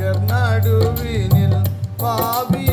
நகர் நடுவினில் பாவி